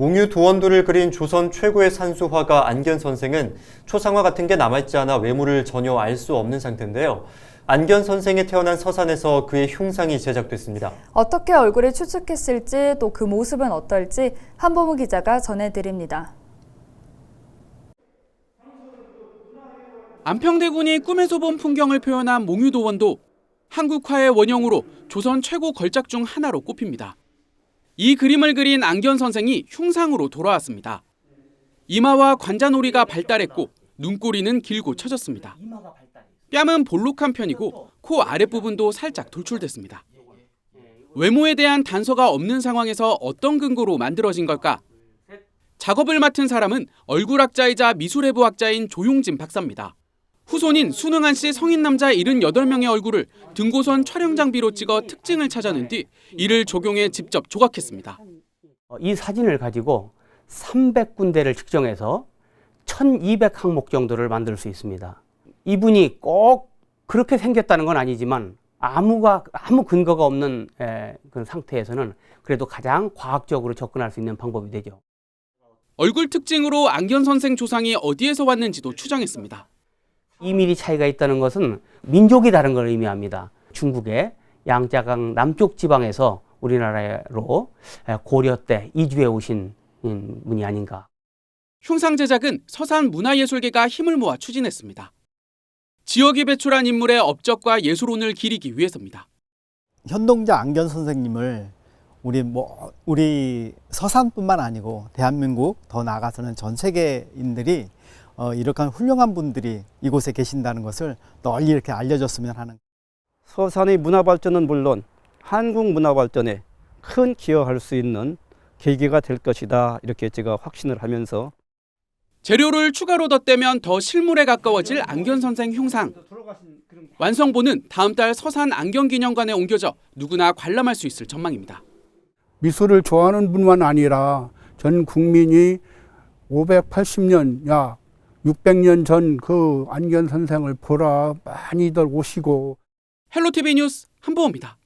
몽유 도원도를 그린 조선 최고의 산수화가 안견 선생은 초상화 같은 게 남아있지 않아 외모를 전혀 알 수 없는 상태인데요. 안견 선생이 태어난 서산에서 그의 흉상이 제작됐습니다. 어떻게 얼굴을 추측했을지 또 그 모습은 어떨지 한보무 기자가 전해드립니다. 안평대군이 꿈에서 본 풍경을 표현한 몽유도원도 한국화의 원형으로 조선 최고 걸작 중 하나로 꼽힙니다. 이 그림을 그린 안견 선생이 흉상으로 돌아왔습니다. 이마와 관자놀이가 발달했고 눈꼬리는 길고 처졌습니다. 뺨은 볼록한 편이고 코 아랫부분도 살짝 돌출됐습니다. 외모에 대한 단서가 없는 상황에서 어떤 근거로 만들어진 걸까? 작업을 맡은 사람은 얼굴학자이자 미술해부학자인 조용진 박사입니다. 후손인 순응한 씨 성인 남자 78명의 얼굴을 등고선 촬영 장비로 찍어 특징을 찾아낸 뒤 이를 적용해 직접 조각했습니다. 어, 이 사진을 가지고 300군데를 측정해서 1200 항목 정도를 만들 수 있습니다. 이분이 꼭 그렇게 생겼다는 건 아니지만 아무가 아무 근거가 없는 에, 그 상태에서는 그래도 가장 과학적으로 접근할 수 있는 방법이 되죠. 얼굴 특징으로 안견 선생 조상이 어디에서 왔는지도 추정했습니다. 2mm 차이가 있다는 것은 민족이 다른 걸 의미합니다. 중국의 양자강 남쪽 지방에서 우리나라로 에, 고려 때 이주해 오신 음, 분이 아닌가. 흉상 제작은 서산 문화예술계가 힘을 모아 추진했습니다. 지역이 배출한 인물의 업적과 예술혼을 기리기 위해서입니다. 현동자 안견 선생님을 우리 뭐 우리 서산뿐만 아니고 대한민국 더 나아가서는 전 세계인들이 어, 이렇게 훌륭한 분들이 이곳에 계신다는 것을 널리 이렇게 알려줬으면 하는 서산의 문화 발전은 물론 한국 문화 발전에 큰 기여할 수 있는 계기가 될 것이다 이렇게 제가 확신을 하면서 재료를 추가로 덧대면 더 실물에 가까워질 안견 선생 흉상. 완성본은 다음 달 서산 안견기념관에 옮겨져 누구나 관람할 수 있을 전망입니다. 미술을 좋아하는 분만 아니라 전 국민이 580년, 약 600년 전 그 안견 선생을 보러 많이들 오시고 헬로티비 뉴스 한보호입니다.